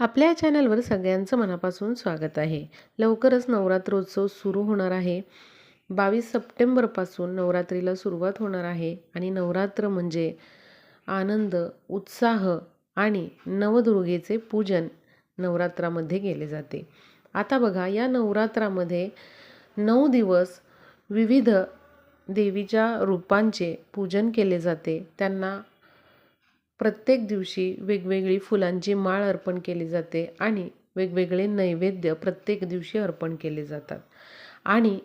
आपल्या चॅनलवर सगळ्यांचं मनापासून स्वागत आहे. लवकरच नवरात्रोत्सव सुरू होणार आहे. बावीस सप्टेंबरपासून नवरात्रीला सुरुवात होणार आहे आणि नवरात्र म्हणजे आनंद उत्साह आणि नवदुर्गेचे पूजन नवरात्रामध्ये केले जाते. आता बघा या नवरात्रामध्ये नऊ दिवस विविध देवीच्या रूपांचे पूजन केले जाते. त्यांना प्रत्येक दिवशी वेगवेगळी फुलांची माळ अर्पण केली जाते आणि वेगवेगळे नैवेद्य प्रत्येक दिवशी अर्पण केले जातात. आणि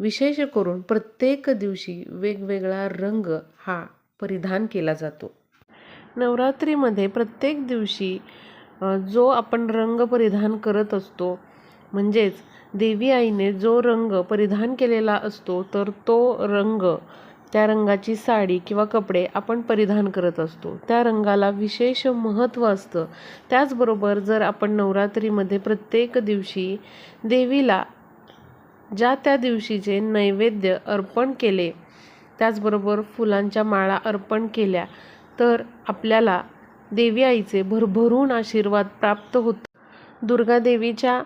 विशेष करून प्रत्येक दिवशी वेगवेगळा रंग हा परिधान केला जातो. नवरात्रीमध्ये प्रत्येक दिवशी जो आपण रंग परिधान करत असतो म्हणजेच देवी आईने जो रंग परिधान केलेला असतो तर तो रंग त्या रंगाची साडी किंवा कपडे आपण परिधान करत असतो. त्या रंगाला विशेष महत्त्व असतं. त्याचबरोबर जर आपण नवरात्रीमध्ये प्रत्येक दिवशी देवीला ज्या त्या दिवशीचे नैवेद्य अर्पण केले त्याचबरोबर फुलांच्या माळा अर्पण केल्या तर आपल्याला देवी आईचे भरभरून आशीर्वाद प्राप्त होत. दुर्गा देवीच्या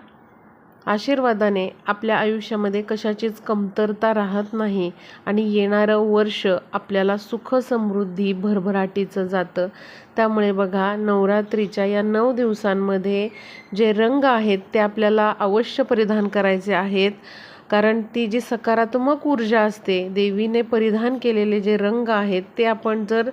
आशीर्वादाने आपल्या आयुष्यामध्ये कशाचीच कमतरता राहत नाही आणि येणारं वर्ष आपल्याला सुख समृद्धी भरभराटीचं जातं. त्यामुळे बघा नवरात्रीच्या या नऊ दिवसांमध्ये जे रंग आहेत ते आपल्याला अवश्य परिधान करायचे आहेत. कारण ती जी सकारात्मक ऊर्जा असते देवीने परिधान केलेले जे रंग आहेत ते आपण जर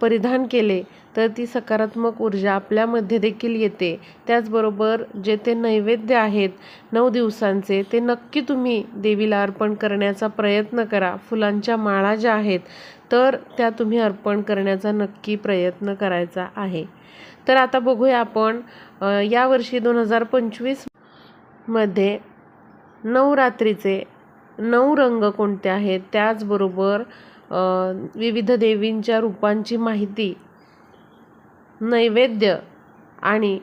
परिधान केले तर ती सकारात्मक ऊर्जा आपल्यामध्ये देखील येते. त्याचबरोबर जे ते नैवेद्य आहेत नऊ दिवसांचे ते नक्की तुम्ही देवीला अर्पण करण्याचा प्रयत्न करा. फुलांच्या माळा ज्या आहेत तर त्या तुम्ही अर्पण करण्याचा नक्की प्रयत्न करायचा आहे. तर आता बघूया आपण यावर्षी दोन हजार पंचवीसमध्ये नवरात्रीचे नऊ रंग कोणते आहेत? त्याचबरोबर विविध देवींच्या रूपांची माहिती नैवेद्य आणि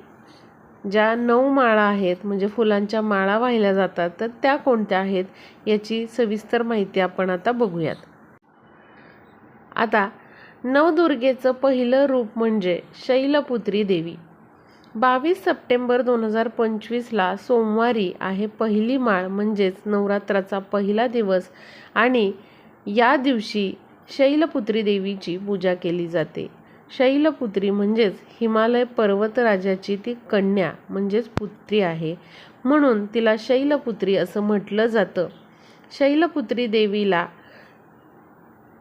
ज्या नऊ माळा आहेत म्हणजे फुलांच्या माळा वाहिल्या जातात तर त्या कोणत्या आहेत याची सविस्तर माहिती आपण आता बघूयात. आता नवदुर्गेचं पहिलं रूप म्हणजे शैलपुत्री देवी. बावीस सप्टेंबर दोन हजार पंचवीसला सोमवारी आहे पहिली माळ म्हणजेच नवरात्राचा पहिला दिवस आणि या दिवशी शैलपुत्री देवीची पूजा केली जाते. शैलपुत्री म्हणजेच हिमालय पर्वतराजाची ती कन्या म्हणजेच पुत्री आहे. म्हणून तिला शैलपुत्री असं म्हटलं जातं. शैलपुत्री देवीला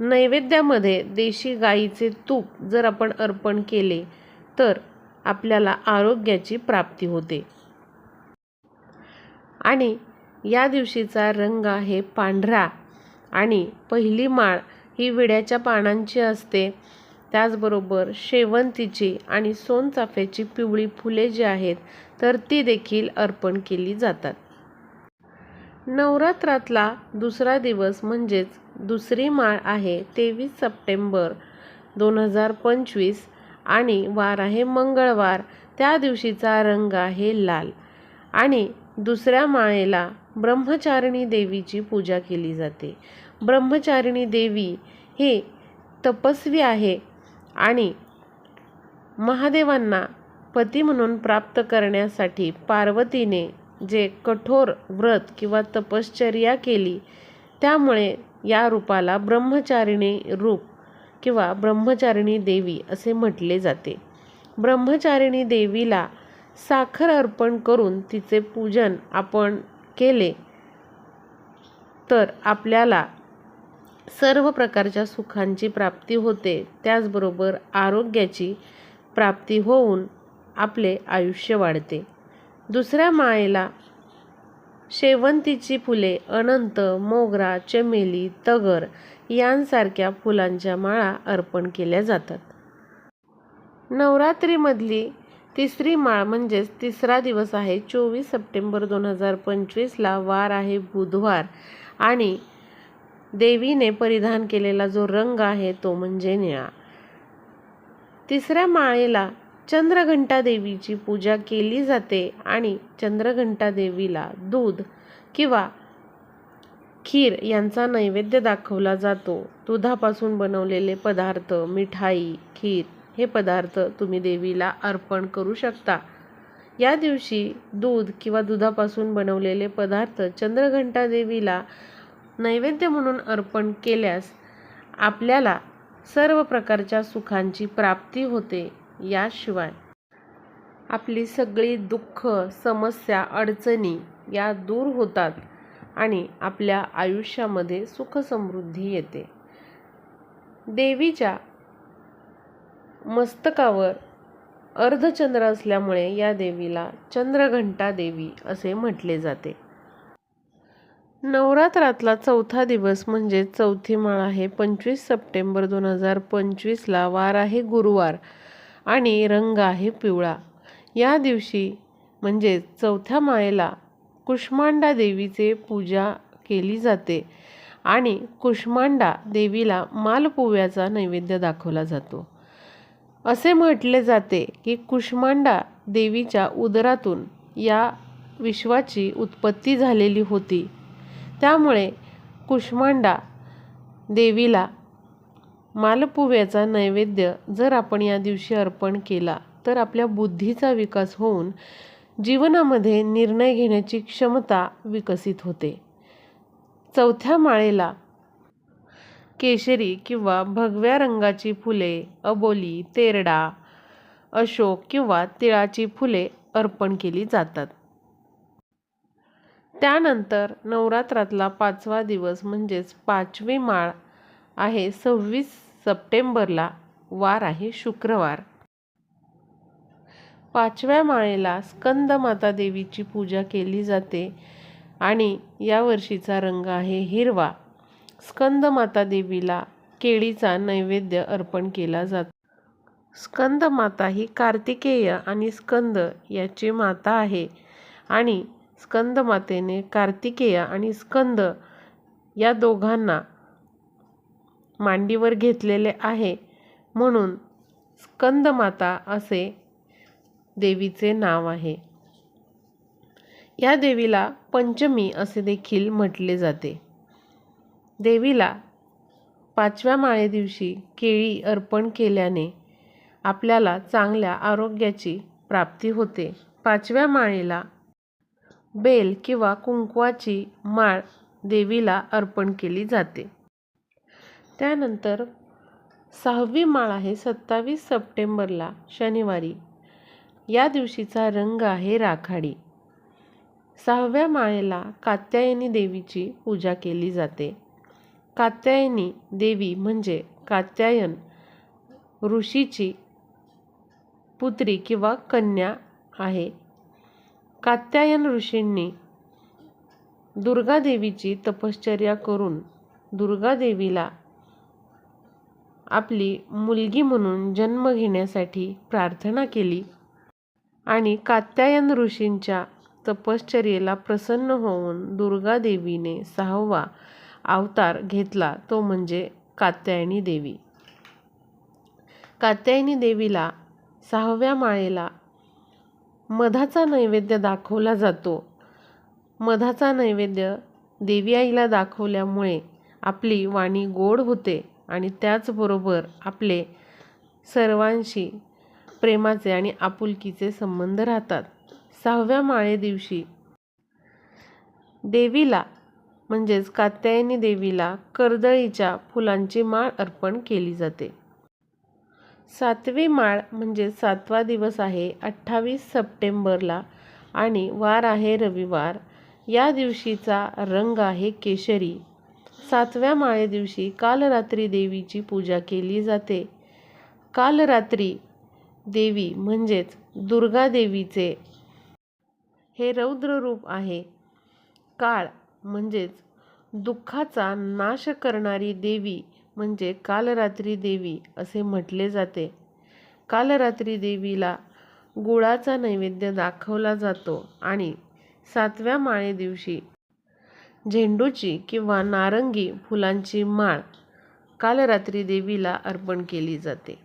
नैवेद्यामध्ये देशी गाईचे तूप जर आपण अर्पण केले तर आपल्याला आरोग्याची प्राप्ती होते. आणि या दिवशीचा रंग आहे पांढरा. आणि पहिली माळ ही विड्याच्या पानांची असते. त्याचबरोबर शेवंतीची आणि सोनचाफ्याची पिवळी फुले जी आहेत तर ती देखील अर्पण केली जातात. नवरात्रातला दुसरा दिवस म्हणजेच दुसरी माळ आहे तेवीस सप्टेंबर दोन हजार पंचवीस आणि वार आहे मंगळवार. त्या दिवशीचा रंग आहे लाल आणि दुसऱ्या माळेला ब्रह्मचारिणी देवीची पूजा केली जाते. ब्रह्मचारिणी देवी ही तपस्वी आहे आणि महादेवांना पती म्हणून प्राप्त करण्यासाठी पार्वतीने जे कठोर व्रत किंवा तपश्चर्या केली त्यामुळे या रूपाला ब्रह्मचारिणी रूप किंवा ब्रह्मचारिणी देवी असे म्हटले जाते. ब्रह्मचारिणी देवीला साखर अर्पण करून तिचे पूजन आपण केले तर आपल्याला सर्व प्रकारच्या सुखांची प्राप्ती होते. त्याचबरोबर आरोग्याची प्राप्ती होऊन आपले आयुष्य वाढते. दुसऱ्या माळेला शेवंतीची फुले अनंत मोगरा चमेली तगर यांसारख्या फुलांच्या माळा अर्पण केल्या जातात. नवरात्रीमधली तिसरी माळ म्हणजेच तिसरा दिवस आहे. चोवीस सप्टेंबर दोन हजार पंचवीसला वार आहे बुधवार आणि देवीने परिधान केलेला जो रंग आहे तो म्हणजे निळा. तिसऱ्या माळेला चंद्रघंटा देवीची पूजा केली जाते आणि चंद्रघंटा देवीला दूध किंवा खीर यांचा नैवेद्य दाखवला जातो. दुधापासून बनवलेले पदार्थ मिठाई खीर हे पदार्थ तुम्ही देवीला अर्पण करू शकता. या दिवशी दूध किंवा दुधापासून बनवलेले पदार्थ चंद्रघंटा देवीला नैवेद्य म्हणून अर्पण केल्यास आपल्याला सर्व प्रकारच्या सुखांची प्राप्ती होते याशिवाय. आपली सगळी दुःख समस्या अडचणी या दूर होतात आणि आपल्या आयुष्यामध्ये सुखसमृद्धी येते. देवीच्या मस्तकावर अर्धचंद्र असल्यामुळे या देवीला चंद्रघंटा देवी असे म्हटले जाते. नवरात्रातला चौथा दिवस म्हणजे चौथी माळ आहे. पंचवीस सप्टेंबर दोन हजार पंचवीसला वार आहे गुरुवार आणि रंग आहे पिवळा. या दिवशी म्हणजे चौथ्या माळेला कुष्मांडा देवीचे पूजा केली जाते आणि कुष्मांडा देवीला मालपुव्याचा नैवेद्य दाखवला जातो. असे म्हटले जाते की कुष्मांडा देवीच्या उदरातून या विश्वाची उत्पत्ती झालेली होती. त्यामुळे कुष्मांडा देवीला मालपुव्याचा नैवेद्य जर आपण या दिवशी अर्पण केला तर आपल्या बुद्धीचा विकास होऊन जीवनामध्ये निर्णय घेण्याची क्षमता विकसित होते. चौथ्या माळेला केशरी किंवा भगव्या रंगाची फुले अबोली तेरडा अशोक किंवा तिळाची फुले अर्पण केली जातात. त्यानंतर नवरात्रातला पाचवा दिवस म्हणजेच पाचवी माळ आहे. सव्वीस सप्टेंबरला वार आहे शुक्रवार. पाचव्या माळेला स्कंदमाता देवीची पूजा केली जाते आणि या वर्षीचा रंग आहे हिरवा. स्कंदमाता देवीला केळीचा नैवेद्य अर्पण केला जातो. स्कंदमाता ही कार्तिकेय आणि स्कंद याची माता आहे आणि स्कंदमातेने कार्तिकेय आणि स्कंद या दोघांना मांडीवर घेतलेले आहे. म्हणून स्कंदमाता असे देवीचे नाव आहे. या देवीला पंचमी असे देखील म्हटले जाते. देवीला पाचव्या माळे दिवशी केळी अर्पण केल्याने आपल्याला चांगल्या आरोग्याची प्राप्ती होते. पाचव्या माळेला बेल किंवा कुंकवाची माळ देवीला अर्पण केली जाते. त्यानंतर सहावी माळ आहे सत्तावीस सप्टेंबरला शनिवारी. या दिवशीचा रंग आहे राखाडी. सहाव्या माळेला कात्यायनी देवीची पूजा केली जाते. कात्यायनी देवी म्हणजे कात्यायन ऋषीची पुत्री किंवा कन्या आहे. कात्यायन ऋषींनी दुर्गादेवीची तपश्चर्या करून दुर्गादेवीला आपली मुलगी म्हणून जन्म घेण्यासाठी प्रार्थना केली आणि कात्यायन ऋषींच्या तपश्चर्येला प्रसन्न होऊन दुर्गादेवीने सहावा अवतार घेतला तो म्हणजे कात्यायनी देवी. कात्यायनी देवीला सहाव्या माळेला मधाचा नैवेद्य दाखवला जातो. मधाचा नैवेद्य देवी आईला दाखवल्यामुळे आपली वाणी गोड होते आणि त्याचबरोबर आपले सर्वांशी प्रेमाचे आणि आपुलकीचे संबंध राहतात. सहाव्या माळे दिवशी देवीला म्हणजेच कात्यायनी देवीला कर्दळीच्या फुलांची माळ अर्पण केली जाते. सातवी माळ म्हणजे सातवा दिवस आहे अठ्ठावीस सप्टेंबरला आणि वार आहे रविवार. या दिवशीचा रंग आहे केशरी. सातव्या माळे दिवशी काल रात्री देवीची पूजा केली जाते. काल रात्री देवी म्हणजेच दुर्गा देवीचे हे रौद्र रूप आहे. काळ म्हणजेच दुःखाचा नाश करणारी देवी म्हणजे कालरात्री देवी असे म्हटले जाते. कालरात्री देवीला गुळाचा नैवेद्य दाखवला जातो आणि सातव्या माळे दिवशी झेंडूची किंवा नारंगी फुलांची माळ कालरात्री देवीला अर्पण केली जाते.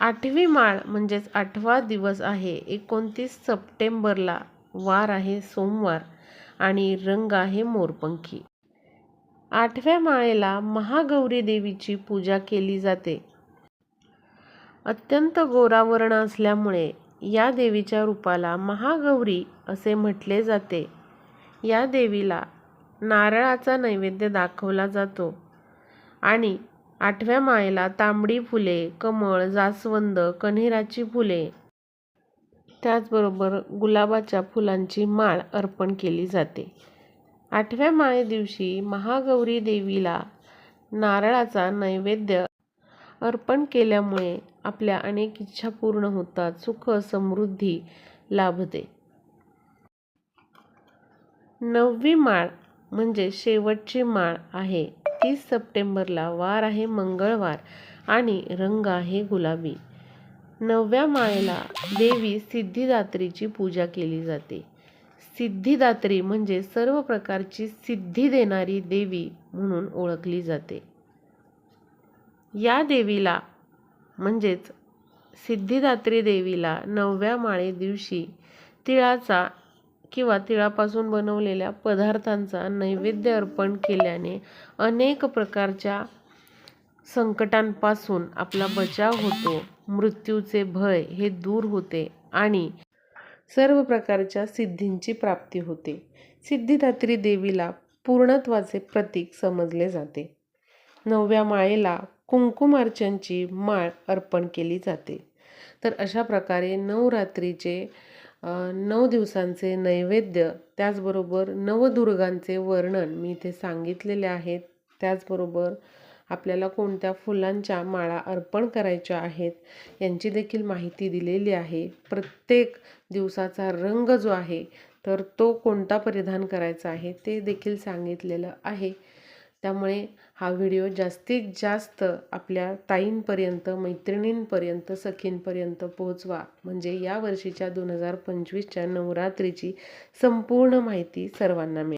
आठवी माळ म्हणजेच आठवा दिवस आहे. एकोणतीस सप्टेंबरला वार आहे सोमवार आणि रंग आहे मोरपंखी. आठव्या माळेला महागौरी देवीची पूजा केली जाते. अत्यंत गोरावर्ण असल्यामुळे या देवीच्या रूपाला महागौरी असे म्हटले जाते. या देवीला नारळाचा नैवेद्य दाखवला जातो आणि आठव्या माळेला तांबडी फुले कमळ जास्वंद कण्हेराची फुले त्याचबरोबर गुलाबाच्या फुलांची माळ अर्पण केली जाते. आठव्या माळे दिवशी महागौरी देवीला नारळाचा नैवेद्य अर्पण केल्यामुळे आपल्या अनेक इच्छा पूर्ण होतात सुख समृद्धी लाभते. नववी माळ म्हणजे शेवटची माळ आहे. तीस सप्टेंबरला वार आहे मंगळवार आणि रंग आहे गुलाबी. नवव्या माळेला देवी सिद्धिदात्रीची पूजा केली जाते. सिद्धिदात्री म्हणजे सर्व प्रकारची सिद्धी देणारी देवी म्हणून ओळखली जाते. या देवीला म्हणजेच सिद्धिदात्री देवीला नवव्या माळे दिवशी तिळाचा किंवा तिळापासून बनवलेल्या पदार्थांचा नैवेद्य अर्पण केल्याने अनेक प्रकारच्या संकटांपासून आपला बचाव होतो. मृत्यूचे भय हे दूर होते आणि सर्व प्रकारच्या सिद्धींची प्राप्ती होते. सिद्धिदात्री देवीला पूर्णत्वाचे प्रतीक समजले जाते. नवव्या माळेला कुंकुमार्चनची माळ अर्पण केली जाते. तर अशा प्रकारे नवरात्रीचे नऊ दिवसांचे नैवेद्य त्याचबरोबर नवदुर्गांचे वर्णन मी इथे सांगितलेले आहेत. त्याचबरोबर आपल्याला कोणत्या फुलांच्या माळा अर्पण करायच्या आहेत यांची देखील माहिती दिलेली आहे. प्रत्येक दिवसाचा रंग जो आहे तर तो कोणता परिधान करायचा आहे ते देखील सांगितलेलं आहे. त्यामुळे हा व्हिडिओ जास्तीत जास्त आपल्या ताईंपर्यंत मैत्रिणींपर्यंत सखींपर्यंत पोहोचवा. म्हणजे या वर्षीच्या दोन हजार पंचवीसच्या नवरात्रीची संपूर्ण माहिती सर्वांना मिळेल.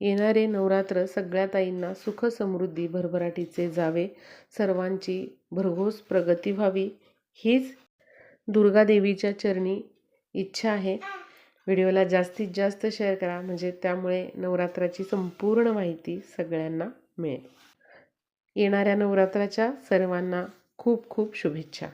येणारे नवरात्र सगळ्या ताईंना सुख समृद्धी भरभराटीचे जावे सर्वांची भरघोस प्रगती व्हावी हीच दुर्गादेवीच्या चरणी इच्छा आहे. व्हिडिओला जास्तीत जास्त शेअर करा म्हणजे त्यामुळे नवरात्राची संपूर्ण माहिती सगळ्यांना मिळेल. येणाऱ्या नवरात्राच्या सर्वांना खूप खूप शुभेच्छा.